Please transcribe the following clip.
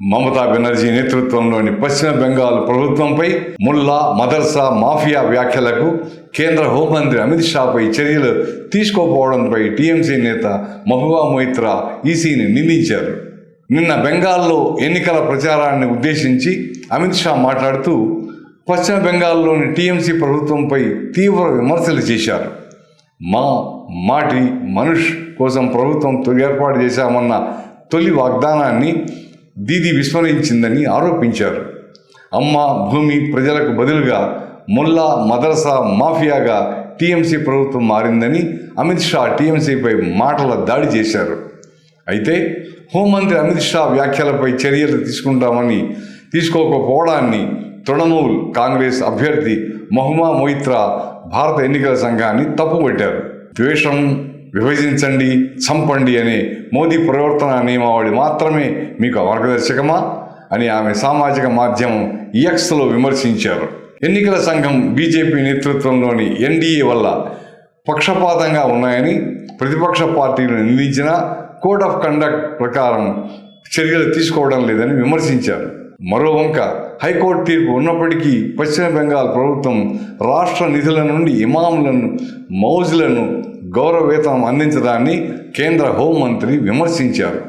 మమతా బెనర్జీ నేతృత్వంలోని పశ్చిమ బెంగాల్ ప్రభుత్వంపై ముల్లా మదర్సా మాఫియా వ్యాఖ్యలకు కేంద్ర హోంమంత్రి అమిత్ షాపై చర్యలు తీసుకోకపోవడంపై టీఎంసీ నేత మహబూబా మొయిత్రా ఈసీని నిందించారు. నిన్న బెంగాల్లో ఎన్నికల ప్రచారాన్ని ఉద్దేశించి అమిత్ షా మాట్లాడుతూ పశ్చిమ బెంగాల్లోని టీఎంసీ ప్రభుత్వంపై తీవ్ర విమర్శలు చేశారు. మా మాటి మనుష్ కోసం ప్రభుత్వం ఏర్పాటు చేశామన్న తొలి వాగ్దానాన్ని దీది విస్మరించిందని ఆరోపించారు. అమ్మ భూమి ప్రజలకు బదులుగా ముల్లా మదరసా మాఫియాగా టీఎంసీ ప్రభుత్వం మారిందని అమిత్ షా టీఎంసీపై మాటల దాడి చేశారు. అయితే హోంమంత్రి అమిత్ షా వ్యాఖ్యలపై చర్యలు తీసుకుంటామని తీసుకోకపోవడాన్ని తృణమూల్ కాంగ్రెస్ అభ్యర్థి మహుమా మొయిత్రా భారత ఎన్నికల సంఘాన్ని తప్పుపట్టారు. ద్వేషం విభజించండి చంపండి అనే మోదీ ప్రవర్తన నియమావళి మాత్రమే మీకు మార్గదర్శకమా అని ఆమె సామాజిక మాధ్యమం ఎక్స్లో విమర్శించారు. ఎన్నికల సంఘం బీజేపీ నేతృత్వంలోని ఎన్డీఏ వల్ల పక్షపాతంగా ఉన్నాయని ప్రతిపక్ష పార్టీలు నిందించిన కోడ్ ఆఫ్ కండక్ట్ ప్రకారం చర్యలు తీసుకోవడం లేదని విమర్శించారు. మరో వంక హైకోర్టు తీర్పు ఉన్నప్పటికీ పశ్చిమ బెంగాల్ ప్రభుత్వం రాష్ట్ర నిధుల నుండి ఇమాములను మౌజులను గౌరవ వేతనం అందించడాన్ని కేంద్ర హోంమంత్రి విమర్శించారు.